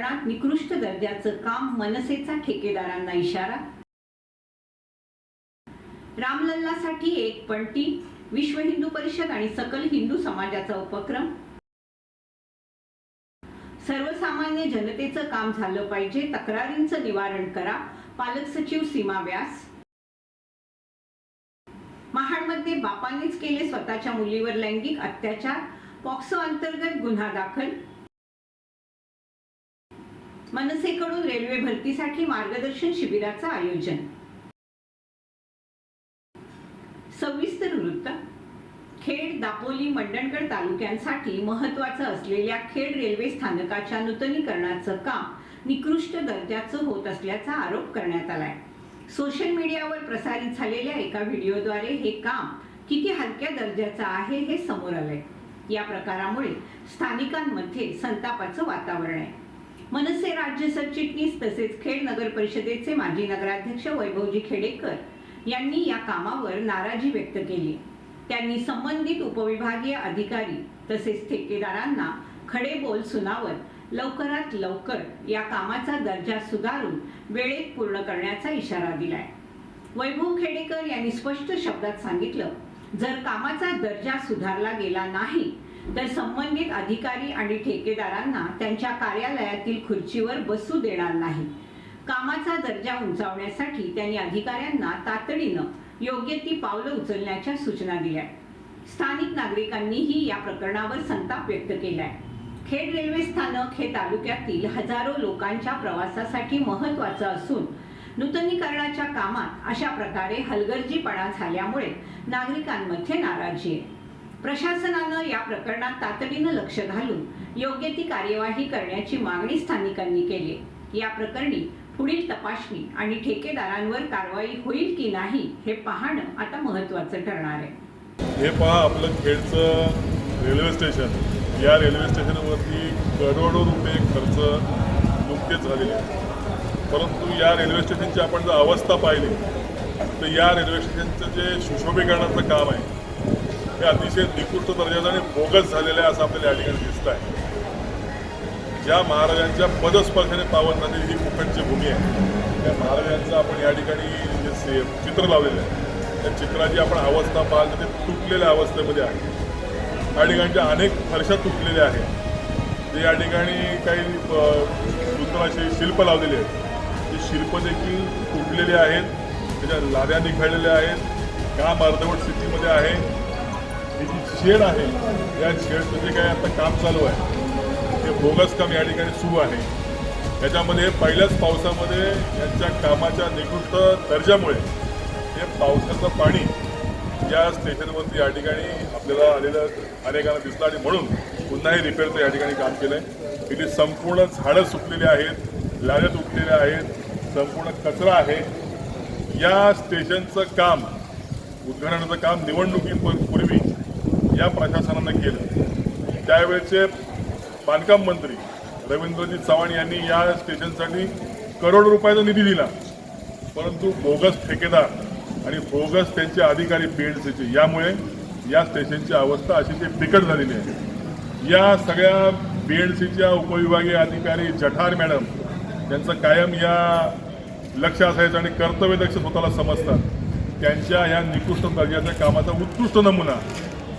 प्रकरणात निकृष्ट दर्जाचं काम मनसेचा ठेकेदारांना इशारा? रामलल्लासाठी एक पणती विश्व हिंदू परिषद आणि सकल हिंदू समाजाचा उपक्रम? सर्वसामान्य जनतेचं काम झालं पाहिजे तक्रारींचं निवारण करा पालक सचिव सीमा व्यास. महाडमध्ये बापांनीच केले स्वतःच्या मुलीवर लैंगिक अत्याचार पॉक्सो अंतर्गत गुन्हा दाखल मनसेकडून रेल्वे भरतीसाठी मार्गदर्शन शिबिराचं आयोजन. सविस्तर वृत्त. खेड दापोली मंडणगड तालुक्यांसाठी महत्वाचं असलेल्या खेड रेल्वे स्थानकाच्या नूतनीकरणाचं काम निकृष्ट दर्जाचं होत असल्याचा आरोप करण्यात आलाय. सोशल मीडियावर प्रसारित झालेल्या एका व्हिडिओद्वारे हे काम किती हलक्या दर्जाचं आहे हे समोर आलंय. या प्रकारामुळे स्थानिकांमध्ये संतापाचं वातावरण आहे. मनसे राज्य सरचिटणीस तसेच खेड नगर परिषदेचे माजी नगराध्यक्ष वैभवजी खेडेकर यांनी या कामावर नाराजी व्यक्त केली. त्यांनी संबंधित उपविभागीय अधिकारी तसेच ठेकेदारांना खडे बोल सुनावत लवकरात लवकर या कामाचा दर्जा सुधारून वेळेत पूर्ण करण्याचा इशारा दिलाय. वैभव खेडेकर यांनी स्पष्ट शब्दात सांगितलं जर कामाचा दर्जा सुधारला गेला नाही तर संबंधित अधिकारी आणि ठेकेदारांना त्यांच्या कार्यालयातील खुर्चीवर बसू देणार नाही. कामाचा दर्जा उंचावण्यासाठी त्यांनी अधिकाऱ्यांना तातडीनं योग्य ती पावलं उचलण्याच्या सूचना दिल्या. स्थानिक नागरिकांनीही या प्रकरणावर संताप व्यक्त केलाय. खेड रेल्वे स्थानक हे तालुक्यातील हजारो लोकांच्या प्रवासासाठी महत्वाचं असून नूतनीकरणाच्या कामात अशा प्रकारे हलगर्जीपणा झाल्यामुळे नागरिकांमध्ये नाराजी आहे. प्रशासनानं या प्रकरणात तातडीनं लक्ष घालून योग्य ती कार्यवाही करण्याची मागणी स्थानिकांनी केली. या प्रकरणी पुढील तपासणी आणि ठेकेदारांवर कारवाई होईल की नाही हे पाहणं आता महत्वाचं ठरणार आहे. हे पहा आपलं खेडचं रेल्वे स्टेशन. या रेल्वे स्टेशनवरती करोडो रुपये खर्च नुकतेच झालेले आहे परंतु या रेल्वे स्टेशनची आपण जर अवस्था पाहिली तर या रेल्वे स्टेशनचं जे सुशोभीकरणाचं काम आहे हे अतिशय निकृष्ट दर्जाचं आणि बोगस झालेलं आहे असं आपल्याला या ठिकाणी दिसत आहे ज्या महाराजांच्या पदस्पर्शाने पावन झालेली ही कोकणची भूमी आहे त्या महाराजांचं आपण या ठिकाणी जे से चित्र लावलेलं आहे त्या चित्राची आपण अवस्था पाहाल तर ते तुटलेल्या अवस्थेमध्ये आहे. या ठिकाणच्या अनेक फरशा तुटलेल्या आहेत. जे या ठिकाणी काही सुंदर असे शिल्प लावलेले आहेत. ते शिल्प देखील तुटलेले आहेत त्याच्या लाद्या निखळलेल्या आहेत. काम अर्धवट स्थितीमध्ये आहे. शेड आहे. या शेडचं जे म्हणजे काही आता काम चालू आहे. ते बोगस काम या ठिकाणी सुरू आहे. याच्यामध्ये पहिल्याच पावसामध्ये यांच्या कामाच्या निकृष्ट दर्जामुळे हे पावसाचं पाणी या स्टेशनवरती या ठिकाणी आपल्याला आलेलं अनेकांना दिसलं आणि म्हणून पुन्हा हे रिपेअरचं या ठिकाणी काम केलं आहे इथे संपूर्ण झाडं सुकलेली आहेत लाद्या तुटलेल्या आहेत संपूर्ण कचरा आहे. या स्टेशनचं काम उद्घाटनाचं काम निवडणुकीपूर्वी या प्रशासनानं केलं त्यावेळेचे बांधकाम मंत्री रवींद्रजी चव्हाण यांनी या स्टेशनसाठी करोड रुपयाचा निधी दिला. परंतु बोगस ठेकेदार आणि बोगस त्यांचे अधिकारी बीएडसीचे यामुळे या स्टेशनची अवस्था अतिशय बिकट झालेली आहे. या सगळ्या बीएडसीच्या उपविभागीय अधिकारी जठार मॅडम त्यांचं कायम या लक्ष असायचं आणि कर्तव्यदक्ष स्वतःला समजतात. त्यांच्या या निकृष्ट दर्जाच्या कामाचा उत्कृष्ट नमुना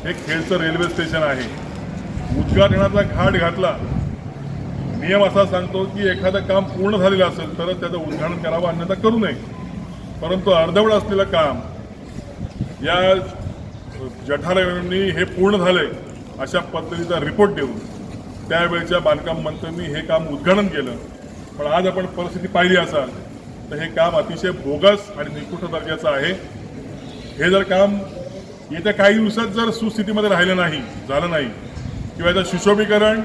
हे खेडचं रेल्वे स्टेशन आहे. उद्घाटनाचा घाट घातला. नियम असा सांगतो की एखादं काम पूर्ण झालेलं असेल तरच त्याचं उद्घाटन करावं अन्यथा करू नये. परंतु अर्धवड असलेलं काम या जठारांनी हे पूर्ण झाले अशा पद्धतीचा रिपोर्ट देऊन त्यावेळच्या बांधकाम मंत्र्यांनी हे काम उद्घाटन केलं. पण आज आपण परिस्थिती पाहिली असाल तर हे काम अतिशय बोगस आणि निकृष्ट दर्जाचं आहे. हे जर काम येत्या काही दिवसात जर सुस्थितीमध्ये राहिलं नाही झालं नाही किंवा याचं सुशोभीकरण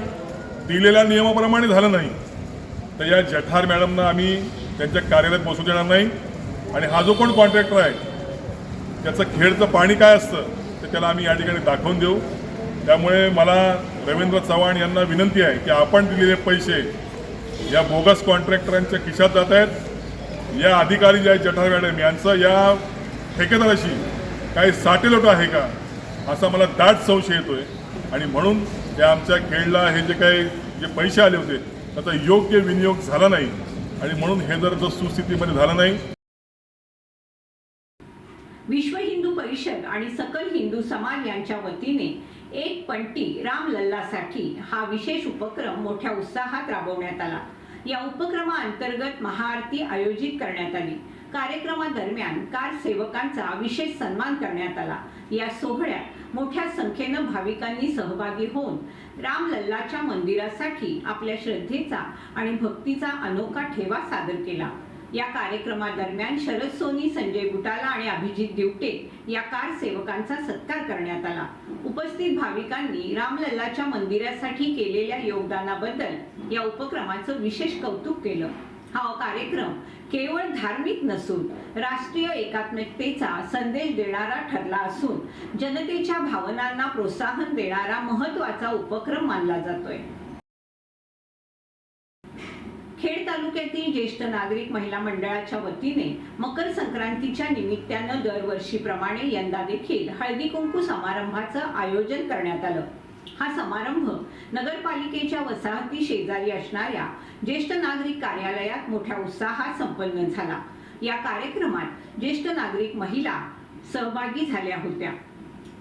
दिलेल्या नियमाप्रमाणे झालं नाही तर या जठार मॅडमना आम्ही त्यांच्या कार्यालयात बसू देणार नाही. आणि हा जो कोण कॉन्ट्रॅक्टर आहे त्याचं खेळचं पाणी काय असतं ते त्याला आम्ही या ठिकाणी दाखवून देऊ. त्यामुळे मला रवींद्र चव्हाण यांना विनंती आहे की आपण दिलेले पैसे या बोगस कॉन्ट्रॅक्टरांच्या खिशात जात आहेत. या अधिकारी जे आहेत जठार मॅडम यांचं या ठेकेदाराशी काही साटेलोट आहे का? असा मला दाट संशय येतोय. आणि म्हणून या आमच्या खेळला हे जे काही जे पैसे आले होते त्याचा योग्य विनियोग झाला नाही. आणि म्हणून हे जर जर सुस्थितीमध्ये झालं नाही. विश्व हिंदू परिषद आणि सकल हिंदू समाज यांच्या वतीने एक पंटी रामलल्लासाठी हा विशेष उपक्रम मोठ्या उत्साहात राबवण्यात आला. या उपक्रमाअंतर्गत महाआरती आयोजित करण्यात आली. कार्यक्रमादरम्यान कार सेवकांचा विशेष सन्मान करण्यात आला. या सोहळ्यात मोठ्या संख्येनं भाविकांनी सहभागी होऊन रामलल्लाच्या मंदिरासाठी आपल्या श्रद्धेचा आणि भक्तीचा अनोखा ठेवा सादर केला. या कार्यक्रमादरम्यान शरद सोनी संजय गुटाला आणि अभिजित दिवटे या कार सेवकांचा सत्कार करण्यात आला. उपस्थित भाविकांनी रामलल्लाच्या मंदिरासाठी केलेल्या योगदानाबद्दल या उपक्रमाचं विशेष कौतुक केलं. हा कार्यक्रम केवळ धार्मिक नसून राष्ट्रीय एकात्मिकतेचा संदेश देणारा ठरला असून जनतेच्या भावनांना प्रोत्साहन देणारा महत्त्वाचा उपक्रम मानला जातोय. खेड तालुक्यातील ज्येष्ठ नागरिक महिला मंडळाच्या वतीने मकर संक्रांतीच्या निमित्तानं दरवर्षीप्रमाणे यंदा देखील हळदी कुंकू समारंभाचं आयोजन करण्यात आलं. हा समारंभ नगरपालिकेच्या वसाहती शेजारी असणाऱ्या ज्येष्ठ नागरिक कार्यालयात मोठ्या उत्साहात संपन्न झाला. या कार्यक्रमात ज्येष्ठ नागरिक महिला सहभागी झाल्या होत्या.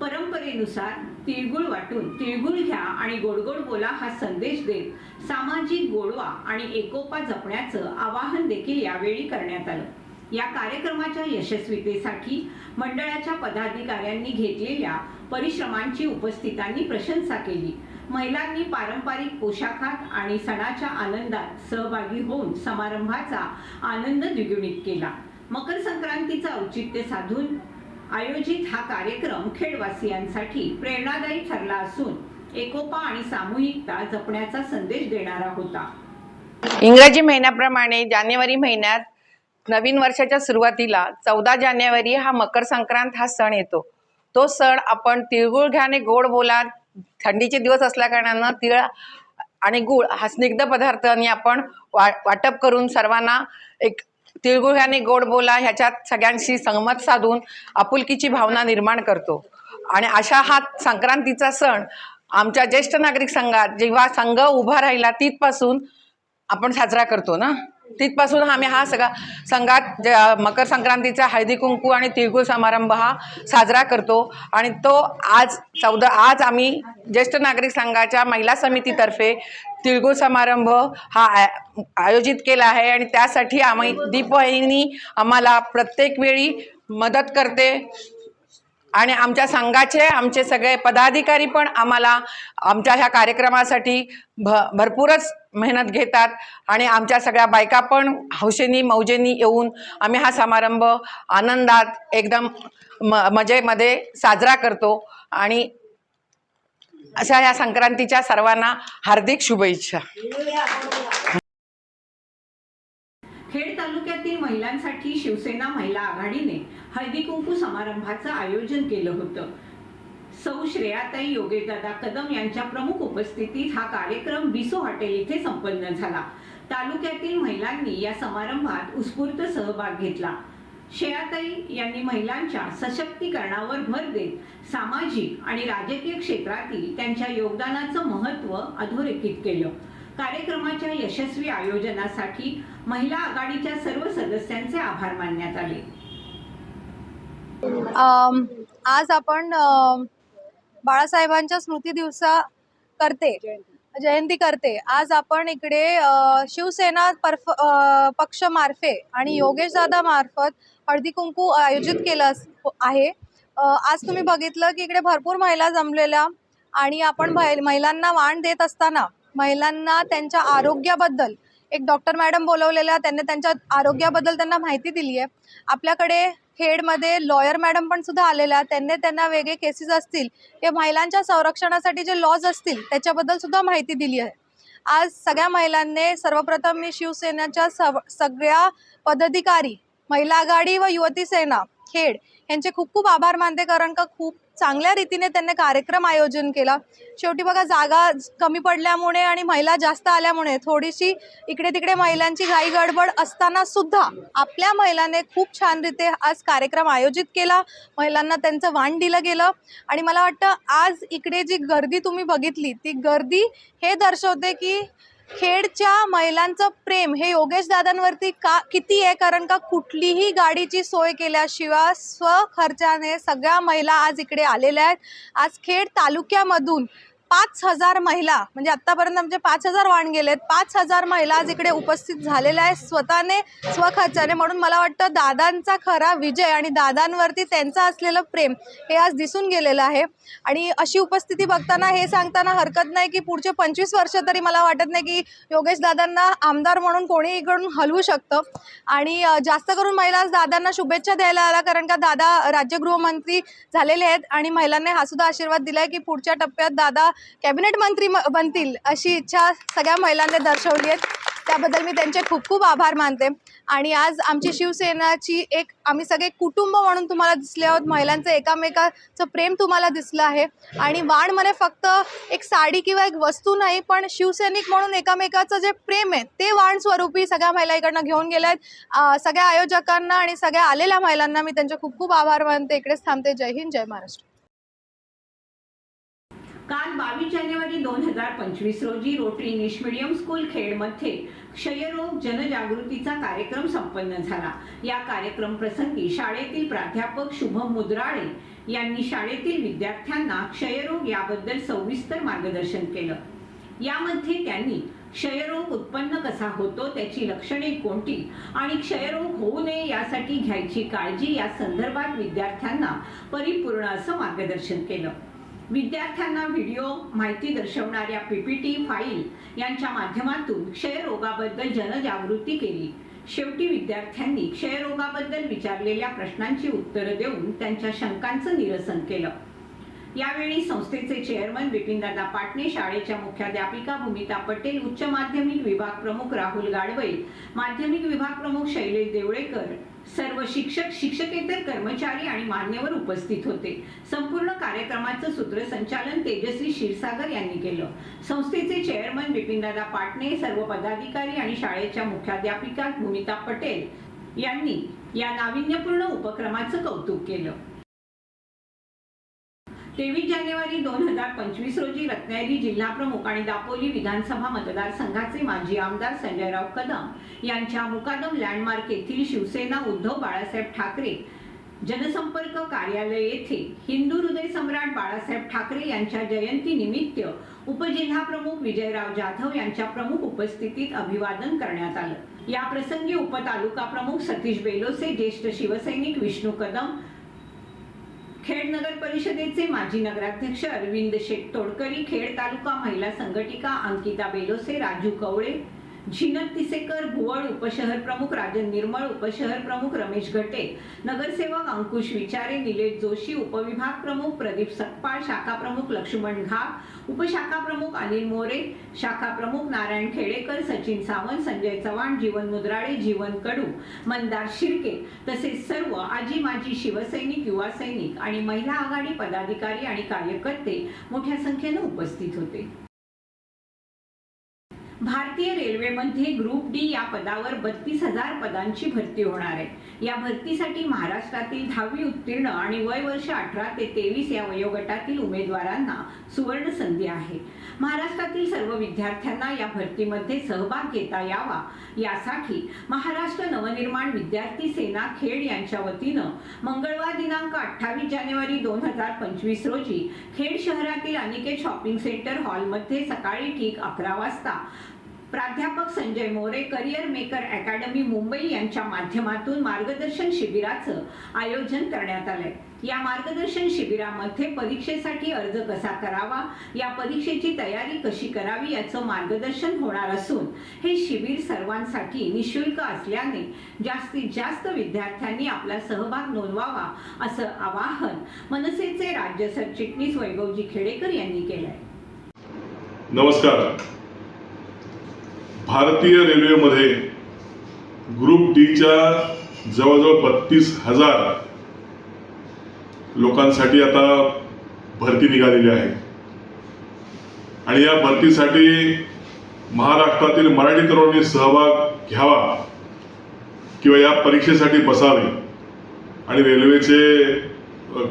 परंपरेनुसार तिळगुळ वाटून तिळगुळ घ्या आणि गोडगोड बोला हा संदेश देत सामाजिक गोडवा आणि एकोपा जपण्याचं आवाहन देखील यावेळी करण्यात आलं. या कार्यक्रमाच्या यशस्वीतेसाठी मंडळाच्या पदाधिकाऱ्यांनी घेतलेल्या परिश्रमांची उपस्थितांनी प्रशंसा केली. महिलांनी पारंपरिक पोशाखात आणि सणाच्या आनंदात सहभागी होऊन समारंभाचा आनंद द्विगुणित केला. मकर संक्रांतीचं औचित्य साधून आयोजित हा कार्यक्रम खेडवासियांसाठी प्रेरणादायी ठरला असून एकोपा आणि सामूहिकता जपण्याचा संदेश देणारा होता. इंग्रजी महिन्याप्रमाणे जानेवारी महिन्यात नवीन वर्षाच्या सुरुवातीला चौदा जानेवारी हा मकर संक्रांत हा सण येतो. तो सण आपण तिळगुळ घ्याने गोड बोला. थंडीचे दिवस असल्या कारणानं तिळ आणि गुळ हा स्निग्ध पदार्थांनी आपण वा वाटप करून सर्वांना एक तिळगुळ घ्याने गोड बोला ह्याच्यात सगळ्यांशी संमत साधून आपुलकीची भावना निर्माण करतो. आणि अशा हा संक्रांतीचा सण आमच्या ज्येष्ठ नागरिक संघात जेव्हा संघ उभा राहिला तिथपासून आपण साजरा करतो ना? तिथपासून आम्ही हा सगळा संघात ज- मकर संक्रांतीचा हळदी कुंकू आणि तिळगुळ समारंभ हा साजरा करतो. आणि तो आज चौदा आज आम्ही ज्येष्ठ नागरिक संघाच्या महिला समितीतर्फे तिळगुळ समारंभ हा आयोजित केला आहे. आणि त्यासाठी आम्ही दीपवाहिनी आम्हाला प्रत्येक वेळी मदत करते. आणि आमच्या संघाचे आमचे सगळे पदाधिकारी पण आम्हाला आमच्या ह्या कार्यक्रमासाठी भ भरपूरच मेहनत घेतात आणि आमच्या सगळ्या बायका पण हौशेनी मौजेनी येऊन आम्ही हा समारंभ आनंदात एकदम म मजेमध्ये साजरा करतो. आणि अशा या संक्रांतीच्या सर्वांना हार्दिक शुभेच्छा. खेड तालुक्यातील महिलांसाठी शिवसेना महिला आघाडीने हळदी कुंकू समारंभाचं आयोजन केलं होतं. सौ श्रेयाताई योगेशदादा कदम यांच्या प्रमुख उपस्थितीत हा कार्यक्रम बिसो हॉटेल इथे संपन्न झाला. तालुक्यातील महिलांनी या समारंभात उत्स्फूर्त सहभाग घेतला. श्रेयाताई यांनी महिलांच्या सशक्तीकरणावर भर देत सामाजिक आणि राजकीय क्षेत्रातील त्यांच्या योगदानाचं महत्त्व अधोरेखित केलं. कार्यक्रमाच्या यशस्वी आयोजनासाठी महिला आघाडीच्या सर्व सदस्यांचे आभार मानण्यात आले. आज आपण बाळासाहेबांच्या स्मृती दिवसा करते. जयंती. करते. आज आपण इकडे शिवसेना पर्फ अ, पक्षमार्फे आणि योगेश दादा मार्फत हळदी कुंकू आयोजित केलं आहे. आज तुम्ही बघितलं की इकडे भरपूर महिला जमलेल्या आणि आपण महिलांना वाण देत असताना महिलांना त्यांच्या आरोग्याबद्दल एक डॉक्टर मॅडम बोलवलेल्या त्यांनी त्यांच्या आरोग्याबद्दल त्यांना माहिती दिली आहे आपल्याकडे खेडमध्ये लॉयर मॅडम पण सुद्धा आलेल्या त्यांनी त्यांना वेगळे केसेस असतील हे महिलांच्या संरक्षणासाठी जे लॉज असतील त्याच्याबद्दल सुद्धा माहिती दिली आहे. आज सगळ्या महिलांनी सर्वप्रथम मी शिवसेनेच्या सव सगळ्या पदाधिकारी महिला आघाडी व युवती सेना खेड यांचे खूप खूप आभार मानते कारण का खूप चांगल्या रीतीने त्यांनी कार्यक्रम आयोजन केला. शेवटी बघा जागा कमी पडल्यामुळे आणि महिला जास्त आल्यामुळे थोडीशी इकडे तिकडे महिलांची घाई गडबड असताना सुद्धा आपल्या महिलाने खूप छान रीते आज कार्यक्रम आयोजित केला. महिलांना त्यांचं वाण दिलं गेलं. आणि मला वाटतं आज इकडे जी गर्दी तुम्ही बघितली ती गर्दी हे दर्शवते की खेडच्या महिलांचं प्रेम हे योगेश दादांवरती का किती आहे? कारण का कुठलीही गाडीची सोय केल्याशिवाय स्वखर्चाने सगळ्या महिला आज इकडे आलेल्या आहेत. आज खेड तालुक्यामधून पाच हजार महिला म्हणजे आत्तापर्यंत आमचे पाच हजार वाण गेलेत पाच हजार महिला आज इकडे उपस्थित झालेल्या आहेत स्वतःने स्वखर्चाने. म्हणून मला वाटतं दादांचा खरा विजय आणि दादांवरती त्यांचं असलेलं प्रेम हे आज दिसून गेलेलं आहे. आणि अशी उपस्थिती बघताना हे सांगताना हरकत नाही की पुढचे पंचवीस वर्ष तरी मला वाटत नाही की योगेश दादांना आमदार म्हणून कोणी इकडून हलवू शकतं. आणि जास्त करून महिला आज दादांना शुभेच्छा द्यायला आला कारण का दादा राज्यगृहमंत्री झालेले आहेत आणि महिलांनी हा सुद्धा आशीर्वाद आहे की पुढच्या टप्प्यात दादा कॅबिनेट मंत्री म- बनतील अशी इच्छा सगळ्या महिलांनी दर्शवली आहे. त्याबद्दल मी त्यांचे खूप खूप आभार मानते. आणि आज आमची शिवसेनाची एक आम्ही सगळे कुटुंब म्हणून तुम्हाला दिसले आहोत. महिलांचं एकामेकाचं प्रेम तुम्हाला दिसलं आहे. आणि वाण म्हणे फक्त एक साडी किंवा एक वस्तू नाही पण शिवसैनिक म्हणून एकामेकाचं जे प्रेम आहे ते वाण स्वरूपी सगळ्या महिला इकडनं घेऊन गेल्या आहेत. सगळ्या आयोजकांना आणि सगळ्या आलेल्या महिलांना मी त्यांचे खूप खूप आभार मानते. इकडेच थांबते. जय हिंद जय महाराष्ट्र. काल बावीस जानेवारी दोन हजार पंचवीस रोजी रोटरी इंग्लिश मीडियम स्कूल खेडमध्ये क्षयरोग जनजागृतीचा कार्यक्रम संपन्न झाला. या कार्यक्रम प्रसंगी शाळेतील प्राध्यापक शुभम मुद्राळे यांनी शाळेतील विद्यार्थ्यांना क्षयरोग याबद्दल सविस्तर मार्गदर्शन केलं. यामध्ये त्यांनी क्षयरोग उत्पन्न कसा होतो त्याची लक्षणे कोणती आणि क्षयरोग होऊ नये यासाठी घ्यायची काळजी या संदर्भात विद्यार्थ्यांना परिपूर्ण असं मार्गदर्शन केलं. विद्यार्थ्यांना व्हिडिओ माहिती दर्शवणाऱ्या पीपीटी फाईल यांच्या माध्यमातून क्षयरोगाबद्दल जनजागृती केली. शेवटी विद्यार्थ्यांनी क्षयरोगाबद्दल विचारलेल्या प्रश्नांची उत्तरं देऊन त्यांच्या शंकांचं निरसन केलं. यावेळी संस्थेचे चेअरमन बिपिनदादा पाटणे शाळेच्या मुख्याध्यापिका भूमिता पटेल उच्च माध्यमिक विभाग प्रमुख राहुल गाडवे माध्यमिक विभाग प्रमुख शैलेश देवळेकर सर्व शिक्षक शिक्षकेतर कर्मचारी आणि मान्यवर उपस्थित होते. संपूर्ण कार्यक्रमाचं सूत्रसंचालन तेजस्वी क्षीरसागर यांनी केलं. संस्थेचे चेअरमन बिपिनदादा पाटणे सर्व पदाधिकारी आणि शाळेच्या मुख्याध्यापिका भूमिता पटेल यांनी या नाविन्यपूर्ण उपक्रमाचं कौतुक केलं. तेवीस जानेवारी दोन हजार पंचवीस रोजी रत्नागिरी जिल्हा प्रमुख आणि दापोली विधानसभा मतदारसंघाचे माजी आमदार संजयराव कदम यांच्या मुकादम लँडमार्क येथील शिवसेना उद्धव बाळासाहेब ठाकरे जनसंपर्क कार्यालय येथे हिंदू हृदय सम्राट बाळासाहेब ठाकरे यांच्या जयंती निमित्त उपजिल्हा प्रमुख विजयराव जाधव यांच्या प्रमुख उपस्थितीत अभिवादन करण्यात आलं. या प्रसंगी उपतालुका प्रमुख सतीश बेलोसे ज्येष्ठ शिवसैनिक विष्णू कदम खेड नगर परिषदेचे माजी नगराध्यक्ष अरविंद शेख तोडकरी खेड तालुका महिला संघटिका अंकिता बेलोसे राजू कवळे झिनत तिसेकर भुवळ उपशहर प्रमुख राजन निर्मळ उपशहर प्रमुख रमेश घटे. नगरसेवक अंकुश विचारे निलेश जोशी उपविभाग प्रमुख प्रदीप सकपाळ शाखा प्रमुख लक्ष्मण घाग उपशाखा प्रमुख अनिल मोरे. शाखा प्रमुख नारायण खेडेकर सचिन सावंत संजय चव्हाण जीवन मुद्राळे जीवन कडू मंदार शिर्के. तसेच सर्व आजी माजी शिवसैनिक युवा सैनिक आणि महिला आघाडी पदाधिकारी आणि कार्यकर्ते मोठ्या संख्येने उपस्थित होते. भारतीय रेल्वेमध्ये ग्रुप डी या पदावर बत्तीस हजार पदांची भरती होणार आहे. या भरतीसाठी महाराष्ट्रातील दहावी उत्तीर्ण आणि वय वर्ष अठरा ते तेवीस या वयोगटातील उमेदवारांना सुवर्ण संधी आहे. महाराष्ट्रातील सर्व विद्यार्थ्यांना या भरतीमध्ये सहभाग घेता यावा. यासाठी महाराष्ट्र नवनिर्माण विद्यार्थी सेना खेड यांच्या वतीनं मंगळवार दिनांक अठ्ठावीस जानेवारी दोन हजार पंचवीस रोजी खेड शहरातील अनिकेत शॉपिंग सेंटर हॉलमध्ये सकाळी ठीक अकरा वाजता प्राध्यापक Sanjay More career maker academy Mumbai यांच्या माध्यमातून मार्गदर्शन शिबिराचं आयोजन करण्यात आलंय. या मार्गदर्शन शिबिरामध्ये परीक्षेसाठी अर्ज कसा करावा या परीक्षेची तयारी कशी करावी याचं मार्गदर्शन होणार असून हे शिबिर सर्वांसाठी निशुल्क असल्याने जास्तीत जास्त विद्यार्थ्यांनी आपला सहभाग नोंदवावा असं आवाहन मनसेचे राज्य सरचिटणीस वैभवजी खेडेकर यांनी केलंय. नमस्कार. भारतीय रेल्वेमध्ये ग्रुप डीच्या जवळजवळ बत्तीस हजार लोकांसाठी आता भरती निघालेली आहे. आणि या भरतीसाठी महाराष्ट्रातील मराठी तरुणांनी सहभाग घ्यावा किंवा या परीक्षेसाठी बसावे आणि रेल्वेचे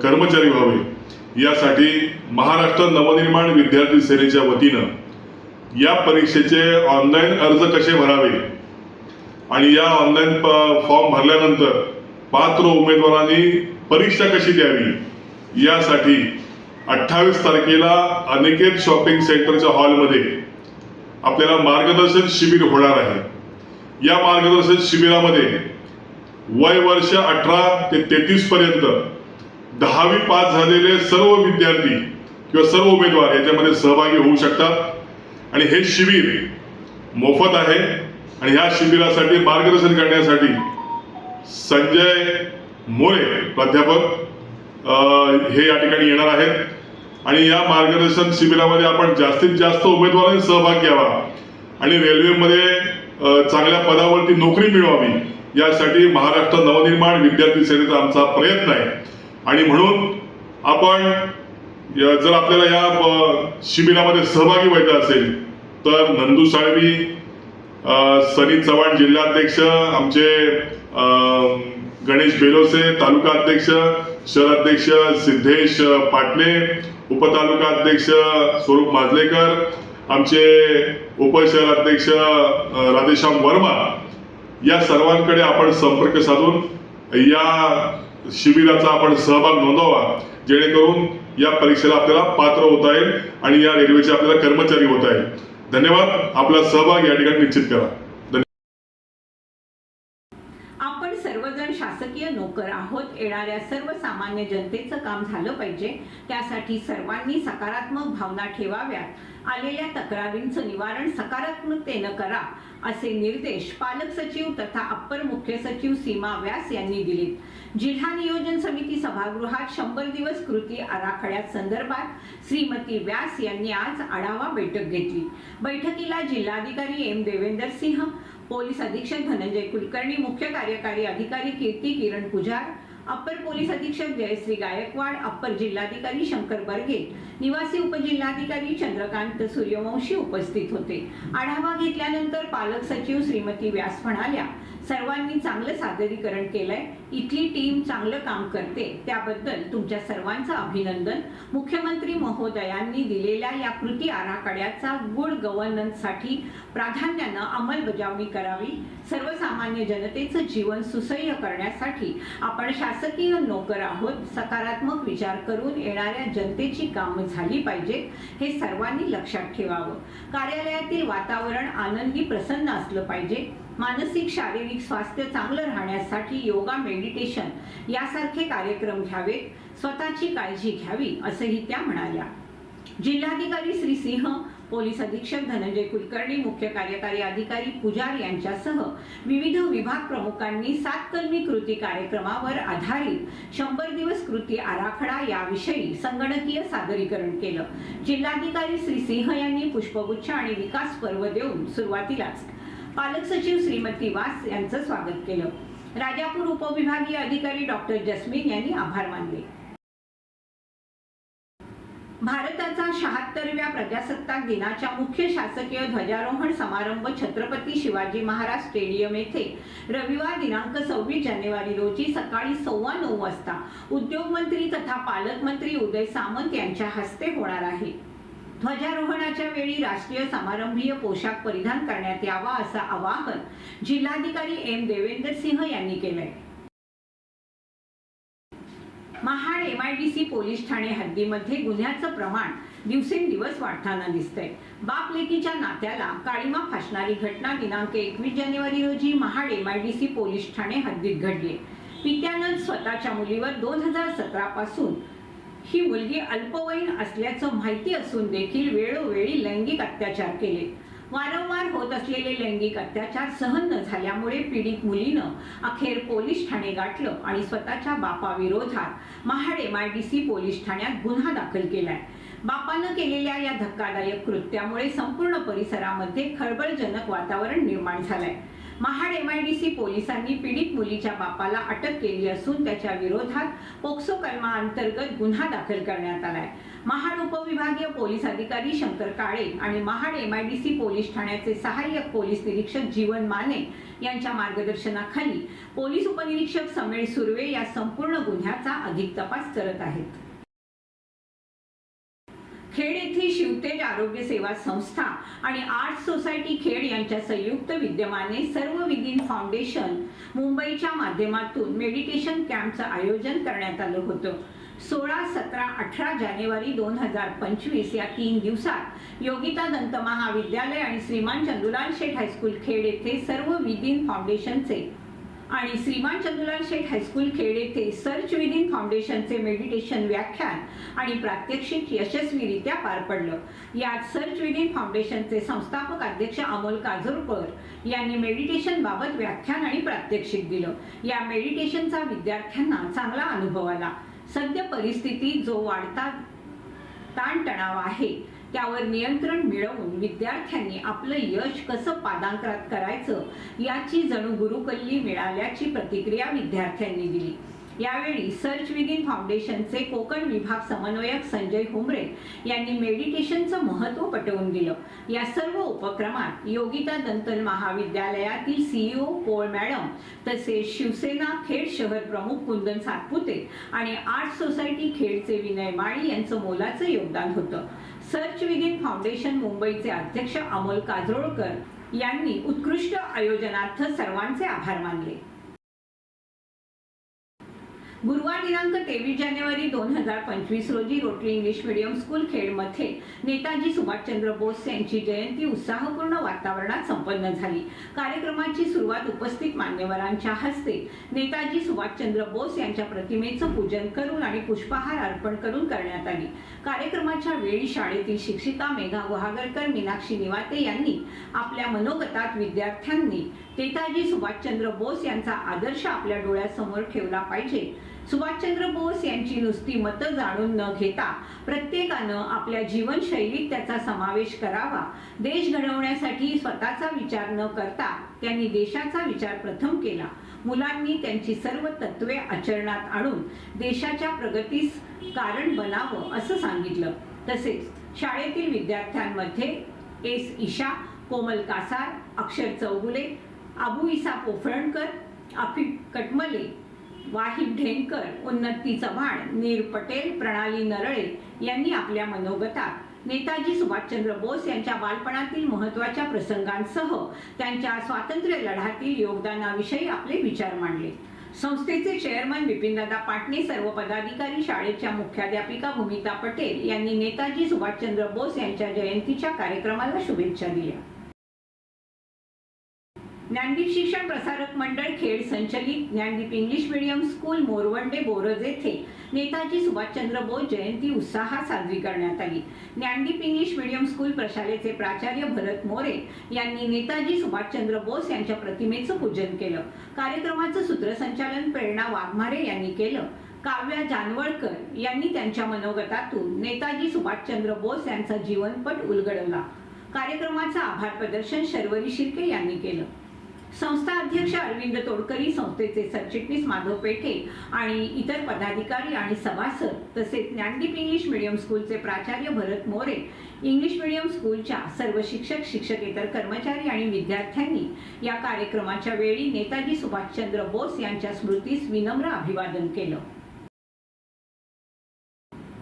कर्मचारी व्हावे यासाठी महाराष्ट्र नवनिर्माण विद्यार्थी सेनेच्या वतीनं या परीक्षेचे ऑनलाईन अर्ज कसे भरावे? आणि या ऑनलाईन फॉर्म भरल्यानंतर पात्र उमेदवारांनी परीक्षा कशी द्यावी? यासाठी अठ्ठावीस तारखेला अनिकेत शॉपिंग सेंटरच्या हॉलमध्ये आपल्याला मार्गदर्शन शिबिर होणार आहे. या मार्गदर्शन शिबिरामध्ये वय वर्ष अठरा ते तेहतीस पर्यंत दहावी पास झालेले सर्व विद्यार्थी किंवा सर्व उमेदवार याच्यामध्ये सहभागी होऊ शकतात. आणि हे शिबिर मोफत आहे. आणि ह्या शिबिरासाठी मार्गदर्शन करण्यासाठी संजय मोरे प्राध्यापक हे या ठिकाणी येणार आहेत. आणि या मार्गदर्शन शिबिरामध्ये आपण जास्तीत जास्त उमेदवारांनी सहभाग घ्यावा. आणि रेल्वेमध्ये चांगल्या पदावरती नोकरी मिळवावी. यासाठी महाराष्ट्र नवनिर्माण विद्यार्थी सेनेचा आमचा प्रयत्न आहे. आणि म्हणून आपण जर आपल्याला या शिबिरामध्ये सहभागी व्हायचं असेल तर नंदू साळवी सनी चव्हाण जिल्हाध्यक्ष आमचे गणेश बेलोसे तालुका अध्यक्ष शहर अध्यक्ष सिद्धेश पाटले उपतालुका अध्यक्ष स्वरूप माजलेकर आमचे उपशहर अध्यक्ष राधेश्याम वर्मा. या सर्वांकडे आपण संपर्क साधून या शिबिराचा आपण सहभाग नोंदवा जेणेकरून या परीक्षेला आपल्याला पात्र होता येईल आणि या रेल्वेचे आपल्याला कर्मचारी होता येईल. धन्यवाद. आपला सहभाग या ठिकाणी निश्चित करा. आपण सर्वजण शासकीय नोकर आहोत. येणाऱ्या सर्वसामान्य जनतेचं काम झालं पाहिजे. त्यासाठी सर्वांनी सकारात्मक भावना ठेवाव्यात. आलेल्या तक्रारींचं निवारण सकारात्मकतेनं करा. असे निर्देश पालक सचिव तथा अप्पर मुख्य सचिव सीमा व्यास यांनी दिलेत. जिल्हा नियोजन समिती सभागृहात शंभर दिवस कृती आराखड्यात संदर्भात श्रीमती व्यास यांनी आज आढावा बैठक घेतली. बैठकीला जिल्हाधिकारी एम देवेंदर सिंह पोलीस अधीक्षक धनंजय कुलकर्णी मुख्य कार्यकारी अधिकारी कीर्ती किरण पुजार अप्पर पोलीस अधीक्षक जयश्री गायकवाड अप्पर जिल्हाधिकारी शंकर बर्गे निवासी उपजिल्हाधिकारी चंद्रकांत सूर्यवंशी उपस्थित होते. आढावा घेतल्यानंतर पालक सचिव श्रीमती व्यास म्हणाल्या सर्वांनी चांगलं सादरीकरण केलंय. इथली टीम चांगलं काम करते. त्याबद्दल तुमच्या सर्वांचं अभिनंदन. मुख्यमंत्री महोदयांनी दिलेल्या या कृती आराखड्याचा गुड गव्हर्नन्ससाठी प्राधान्यानं अंमलबजावणी करावी. सर्वसामान्य जनतेचं जीवन सुसह्य करण्यासाठी आपण शासकीय नोकर आहोत. सकारात्मक विचार करून येणाऱ्या जनतेची कामं झाली पाहिजेत हे सर्वांनी लक्षात ठेवावं. कार्यालयातील वातावरण आनंदी प्रसन्न असलं पाहिजे. मानसिक शारीरिक स्वास्थ्य चांगलं राहण्यासाठी योगा मेडिटेशन यासारखे कार्यक्रम घ्यावेत स्वतःची काळजी घ्यावी असंही त्या म्हणाल्या. जिल्हाधिकारी श्री सिंह पोलीस अधीक्षक धनंजय कुलकर्णी मुख्य कार्यकारी अधिकारी पुजार यांच्यासह विविध विभाग प्रमुखांनी सात कलमी कृती कार्यक्रमावर आधारित शंभर दिवस कृती आराखडा याविषयी संगणकीय सादरीकरण केलं. जिल्हाधिकारी श्री सिंह यांनी पुष्पगुच्छ आणि विकास पर्व देऊन सुरुवातीलाच पालक सचिव श्रीमती वास यांचं स्वागत केलं. राजापूर उपविभागीय अधिकारी डॉक्टर जस्मिन यांनी आभार मानले. भारताचा शहात्तरव्या प्रजासत्ताक दिनाच्या मुख्य शासकीय ध्वजारोहण समारंभ छत्रपती शिवाजी महाराज स्टेडियम येथे रविवार दिनांक सव्वीस जानेवारी रोजी सकाळी सव्वा नऊ वाजता उद्योगमंत्री तथा पालकमंत्री उदय सामंत यांच्या हस्ते होणार आहे. ध्वजारोहणाच्या वेळी राष्ट्रीय समारंभीय पोशाख परिधान करण्यात यावा असं आवाहन जिल्हाधिकारी एम देवेंद्र सिंह यांनी केलंय. महाड एम आयडीसी पोलीस ठाणे हद्दीमध्ये गुन्ह्याचं प्रमाण दिवसेंदिवस वाढताना दिसतंय. बाप लेकीच्या नात्याला काळीमा फासणारी घटना दिनांक एकवीस जानेवारी रोजी महाड एम आयडीसी पोलीस ठाणे हद्दीत घडली. पित्यानं स्वतःच्या मुलीवर दोन हजार सतरा पासून ही मुलगी अल्पवयीन असल्याचं माहिती असून देखील वेळोवेळी लैंगिक अत्याचार केले. वारंवार होत असलेले लैंगिक अत्याचार सहन न झाल्यामुळे पीडित मुलीनं अखेर पोलीस ठाणे गाठलं आणि स्वतःच्या बापाविरोधात महाड एमआयडीसी पोलीस ठाण्यात गुन्हा दाखल केलाय. बापानं केलेल्या या धक्कादायक कृत्यामुळे संपूर्ण परिसरामध्ये खळबळजनक वातावरण निर्माण झालंय. Mahad M I D C पोलिसांनी पीडित मुलीच्या बापाला अटक केली असून त्याच्या विरोधात पोक्सो कलमा अंतर्गत गुन्हा दाखल करण्यात आलाय. महाड उपविभागीय पोलीस अधिकारी शंकर काळे आणि Mahad M I D C police ठाण्याचे सहाय्यक पोलीस निरीक्षक जीवन माने यांच्या मार्गदर्शनाखाली पोलीस उपनिरीक्षक समीर सुर्वे या संपूर्ण गुन्ह्याचा अधिक तपास करत आहेत. खेड येथील शिवतेज आरोग्य सेवा संस्था आणि आर्ट सोसायटी खेड यांच्या संयुक्त विद्यमाने सर्व विदिन फाउंडेशन मुंबईच्या माध्यमातून मेडिटेशन कॅम्पचं आयोजन करण्यात आलं होतं. सोळा सतरा अठरा जानेवारी दोन हजार पंचवीस या तीन दिवसात योगिता दंत महाविद्यालय आणि श्रीमान चंदुलाल शेठ हायस्कूल खेड येथे सर्व विदिन फाउंडेशनचे आणि श्रीमान चंदुलाल शेठ हायस्कूल खेड येथे सर्च विदिन फाउंडेशनचे मेडिटेशन व्याख्यान आणि प्रात्यक्षिक यशस्वीरित्या पार पडलं. यात सर्च विदिन फाउंडेशनचे संस्थापक अध्यक्ष अमोल काजोरकर यांनी मेडिटेशन बाबत व्याख्यान आणि प्रात्यक्षिक दिलं. या मेडिटेशनचा विद्यार्थ्यांना चांगला अनुभव आला. सद्य परिस्थिती जो वाढता ताणतणाव आहे त्यावर नियंत्रण मिळवून विद्यार्थ्यांनी आपलं यश कसं पादांकरात करायचं याची जणू गुरुकल्ली मिळाल्याची प्रतिक्रिया विद्यार्थ्यांनी दिली. यावेळी सर्च विदिन फाउंडेशनचे कोकण विभाग समन्वयक संजय हुमरे यांनी मेडिटेशनचं महत्त्व पटवून दिलं. या सर्व उपक्रमात योगिता दंतल महाविद्यालयातील सीईओ पोळ मॅडम तसेच शिवसेना खेड शहर प्रमुख कुंदन सातपुते आणि आर्ट सोसायटी खेडचे विनय माळी यांचं मोलाचं योगदान होतं. सर्च विगिन फाउंडेशन मुंबईचे अध्यक्ष अमोल काजरोळकर यांनी उत्कृष्ट आयोजनार्थ सर्वांचे आभार मानले. गुरुवार दिनांक तेवीस जानेवारी दोन हजार पंचवीस रोजी रोटरी इंग्लिश मीडियम स्कूल खेडमध्ये नेताजी सुभाषचंद्र बोस यांची जयंती उत्साहपूर्ण वातावरणात संपन्न झाली. कार्यक्रमाची सुरुवात उपस्थित मान्यवरांच्या हस्ते नेताजी सुभाषचंद्र बोस यांच्या प्रतिमेचं पूजन करून आणि पुष्पहार अर्पण करून करण्यात आली. कार्यक्रमाच्या वेळी शाळेतील शिक्षिका मेघा गुहागरकर मीनाक्षी निवाते यांनी आपल्या मनोगतात विद्यार्थ्यांनी नेताजी सुभाषचंद्र बोस यांचा आदर्श आपल्या डोळ्यासमोर ठेवला पाहिजे. सुभाषचंद्र बोस यांची नुसती मतं जाणून न घेता प्रत्येकानं आपल्या जीवनशैलीत त्याचा समावेश करावा. देश घडवण्यासाठी स्वतःचा विचार न करता त्यांनी देशाचा विचार प्रथम केला. मुलांनी त्यांची सर्व तत्वे आचरणात आणून देशाच्या प्रगतीस कारण बनावं असं सांगितलं. तसेच शाळेतील विद्यार्थ्यांमध्ये एस. ईशा कोमल कासार अक्षर चौगुले अबू इसा पोफळणकर अफिफ कटमले वाहिब ढेंकर उन्नती चव्हाण नीर पटेल प्रणाली नरळे यांनी आपल्या मनोगतात नेताजी सुभाषचंद्र बोस यांच्या बालपणातील महत्त्वाच्या प्रसंगांसह त्यांच्या स्वातंत्र्य लढ्यातील योगदानाविषयी आपले विचार मांडले. संस्थेचे चेअरमन बिपिनदादा पाटणे सर्व पदाधिकारी शाळेच्या मुख्याध्यापिका भूमिता पटेल यांनी नेताजी सुभाषचंद्र बोस यांच्या जयंतीच्या कार्यक्रमाला शुभेच्छा दिल्या. ज्ञानदीप शिक्षण प्रसारक मंडळ खेड संचलित Dnyandeep English medium school Morvande Boraj येथे नेताजी सुभाषचंद्र बोस जयंती उत्साहात साजरी करण्यात आली. ज्ञानदीप इंग्लिश मीडियम स्कूल प्रशालेचे प्राचार्य भरत मोरे यांनी नेताजी सुभाषचंद्र बोस यांच्या प्रतिमेचं पूजन केलं. कार्यक्रमाचं सूत्रसंचालन प्रेरणा वाघमारे यांनी केलं. काव्या जानवळकर यांनी त्यांच्या मनोगतातून नेताजी सुभाषचंद्र बोस यांचा जीवनपट उलगडवला कार्यक्रमाचं आभार प्रदर्शन शर्वरी शिर्के यांनी केलं. संस्था अध्यक्ष अरविंद तोडकरी संस्थेचे सरचिटणीस माधव पेठे आणि इतर पदाधिकारी आणि सभासद तसेच ज्ञानदीप इंग्लिश मिडियम स्कूलचे प्राचार्य भरत मोरे इंग्लिश मीडियम स्कूलच्या सर्व शिक्षक शिक्षकेतर कर्मचारी आणि विद्यार्थ्यांनी या कार्यक्रमाच्या वेळी नेताजी सुभाषचंद्र बोस यांच्या स्मृतीस विनम्र अभिवादन केलं.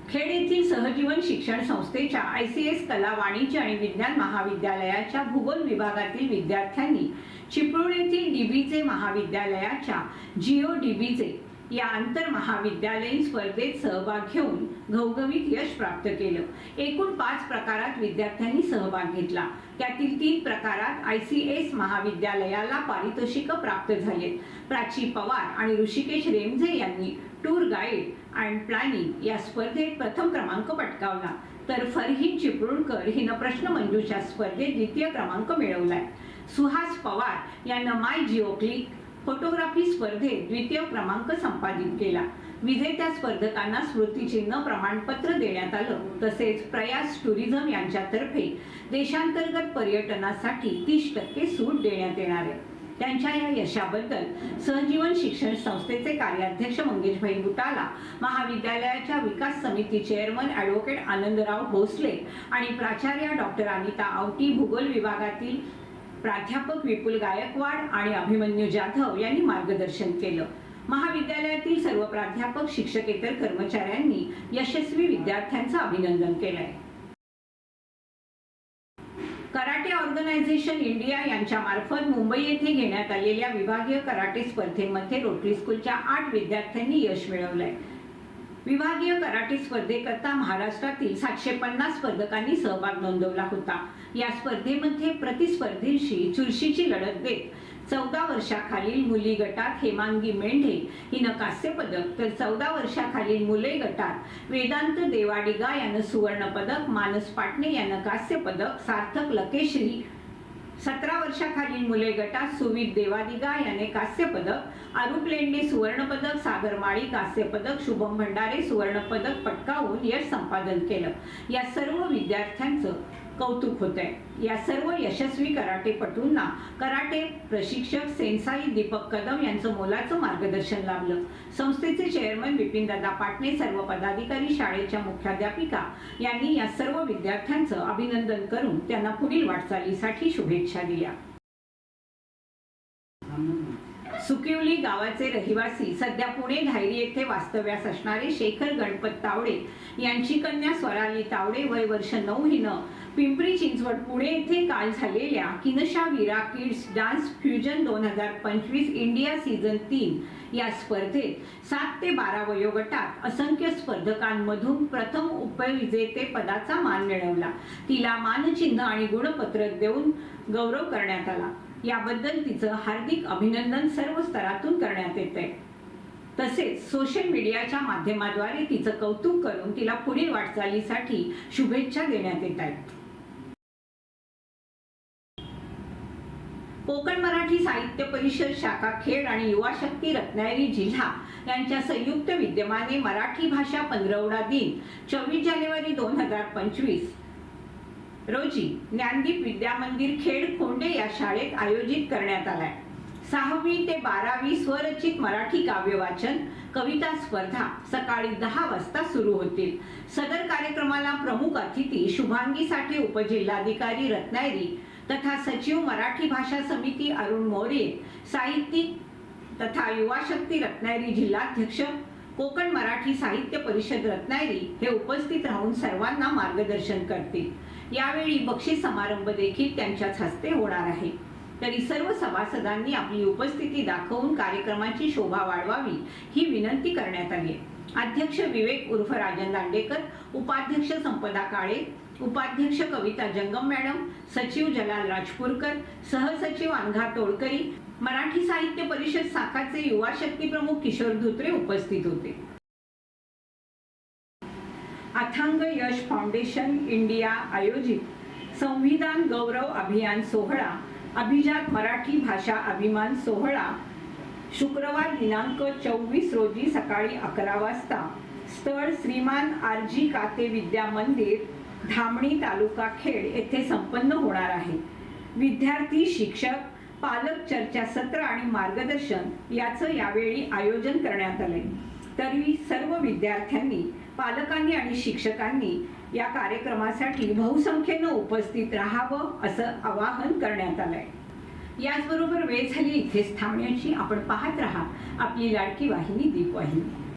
खेड येथील सहजीवन शिक्षण संस्थेच्या आय सी एस कला वाणिज्य आणि विज्ञान महाविद्यालयाच्या भूगोल विभागातील विद्यार्थ्यांनी चिपळूण येथील डीबीचे महाविद्यालयाच्या जिओ डीबीचे या आंतर महाविद्यालयीन स्पर्धेत सहभाग घेऊन घवघवीत यश प्राप्त केलं. एकूण पाच प्रकारात विद्यार्थ्यांनी सहभाग घेतला. त्यातील तीन प्रकारात आय सी एस महाविद्यालयाला पारितोषिक प्राप्त झालेत प्राची पवार आणि ऋषिकेश रेमझे यांनी टूर गाईड अँड प्लॅनिंग या स्पर्धेत प्रथम क्रमांक पटकावला. तर फरहीन चिपळूणकर हिनं प्रश्नमंजुषा स्पर्धेत द्वितीय क्रमांक मिळवलाय. सुहास पवार यानं माय जिओ क्लिक फोटोग्राफी स्पर्धेत द्वितीय क्रमांक संपादित केला. विजेत्या स्पर्धकांना स्मृतिचिन्ह प्रमाणपत्र देण्यात आलं. तसेच प्रयास टुरिझम यांच्यातर्फे देशांतर्गत पर्यटनासाठी तीस टक्के सूट देण्यात येणार आहे. त्यांच्या या यशाबद्दल सहजीवन शिक्षण संस्थेचे कार्याध्यक्ष मंगेशभाई बुटाला महाविद्यालयाच्या विकास समिती चेअरमन ॲडव्होकेट आनंदराव भोसले आणि प्राचार्य डॉक्टर अनिता आवटी भूगोल विभागातील प्राध्यापक विपुल गायकवाड आणि अभिमन्यू जाधव यांनी मार्गदर्शन केलं. महाविद्यालयातील सर्व प्राध्यापक शिक्षकेतर कर्मचाऱ्यांनी यशस्वी विद्यार्थ्यांचं अभिनंदन केलंय. कराटे ऑर्गनायझेशन इंडिया यांच्या मार्फत मुंबई येथे घेण्यात आलेल्या विभागीय कराटे स्पर्धेमध्ये रोटरी स्कूलच्या आठ विद्यार्थ्यांनी यश मिळवलंय. विभागीय कराटे स्पर्धेकरता महाराष्ट्रातील सातशे पन्नास स्पर्धकांनी सहभाग नोंदवला होता. या स्पर्धेमध्ये प्रतिस्पर्धींशी चुरशीची लढत देत चौदा वर्षाखालील मुली गटात हेमांगी मेंढे हिनं कांस्य पदक तर चौदा वर्षाखालील मुले गटात वेदांत देवाडिगा यानं सुवर्ण पदक मानस पाटणे यानं कांस्य पदक सार्थक लकेश्री सतरा वर्षाखालील मुले गटात सुवित देवादिगा याने कांस्यपदक आरुप लेंडे सुवर्ण पदक सागर माळी कांस्य पदक शुभम भंडारे सुवर्ण पदक पटकावून यश संपादन केलं. या सर्व विद्यार्थ्यांचं कौतुक होत आहे या सर्व यशस्वी कराटेपटूंना कराटे प्रशिक्षक सेन्साई दीपक कदम यांचं मोलाचं मार्गदर्शन लाभलं. संस्थेचे चेअरमन विपिनदादा पाटणे सर्व पदाधिकारी शाळेच्या मुख्याध्यापिका यांनी या सर्व विद्यार्थ्यांचं अभिनंदन करून त्यांना पुढील वाटचालीसाठी शुभेच्छा दिल्या. सुकिवली गावाचे रहिवासी सध्या पुणे धायरी येथे वास्तव्यास असणारे शेखर गणपत तावडे यांची कन्या स्वराली तावडे वय वर्ष नऊ हिनं पिंपरी चिंचवड पुणे येथे काल झालेल्या Kinsha Vira kids dance fusion दोन हजार पंचवीस इंडिया सीझन तीन या स्पर्धेत सात ते बारा वयोगटात असंख्य स्पर्धकांमधून प्रथम उपविजेते पदाचा मान मिळवला. तिला मानचिन्ह आणि गुणपत्रक देऊन गौरव करण्यात आला. याबद्दल तिचं हार्दिक अभिनंदन सर्व स्तरातून करण्यात येत आहे तसेच सोशल मीडियाच्या माध्यमाद्वारे तिचं कौतुक करून तिला पुढील वाटचालीसाठी शुभेच्छा देण्यात येत आहेत. कोकण मराठी साहित्य परिषद शाखा खेड आणि युवा शक्ती रत्नागिरी जिल्हा यांच्या संयुक्त विद्यमाने मराठी भाषा पंधरवडा दिन चोवीस जानेवारी दोन हजार पंचवीस रोजी ज्ञानदीप विद्यामंदिर खेड खोंडे या शाळेत आयोजित करण्यात आलाय. सहावी ते बारावी स्वरचित मराठी काव्य वाचन कविता स्पर्धा सकाळी दहा वाजता सुरू होतील. सदर कार्यक्रमाला प्रमुख अतिथी शुभांगीसाठी उपजिल्हाधिकारी रत्नागिरी तथा सचिव मराठी भाषा समिती अरुण मोरे साहित्यिक तथा युवा शक्ती रत्नागिरी जिल्हाध्यक्ष कोकण मराठी साहित्य परिषद रत्नागिरी हे उपस्थित राहून सर्वांना मार्गदर्शन करतील. यावेळी बक्षीस समारंभ देखील त्यांच्याच हस्ते होणार आहे. तरी सर्व सभासदांनी आपली उपस्थिती दाखवून कार्यक्रमाची शोभा वाढवावी ही विनंती करण्यात आली अध्यक्ष विवेक उर्फ राजन दांडेकर उपाध्यक्ष संपदा काळे उपाध्यक्ष कविता जंगम मॅडम सचिव जलाल राजपूरकर सहसचिव अनघा तोडकरी मराठी साहित्य परिषद शाखाचे युवा शक्ती प्रमुख किशोर धुत्रे उपस्थित होते. अथांग यश फाउंडेशन इंडिया आयोजित संविधान गौरव अभियान सोहळा अभिजात मराठी भाषा अभिमान सोहळा शुक्रवार दिनांक चोवीस रोजी सकाळी अकरा वाजता स्थळ श्रीमान आरजी काते विद्या मंदिर धामणी तालुका खेड येथे संपन्न होणार आहे. विद्यार्थी शिक्षक पालक चर्चा सत्र आणि मार्गदर्शन याचं यावेळी आयोजन करण्यात आलंय. तरी सर्व विद्यार्थ्यांनी पालकांनी आणि शिक्षकांनी या कार्यक्रमासाठी बहुसंख्येनं उपस्थित राहावं असं आवाहन करण्यात आलंय. याचबरोबर वेळ झाली इथेच थांबण्याची. आपण पाहत राहा आपली लाडकी वाहिनी दीपवाहिनी.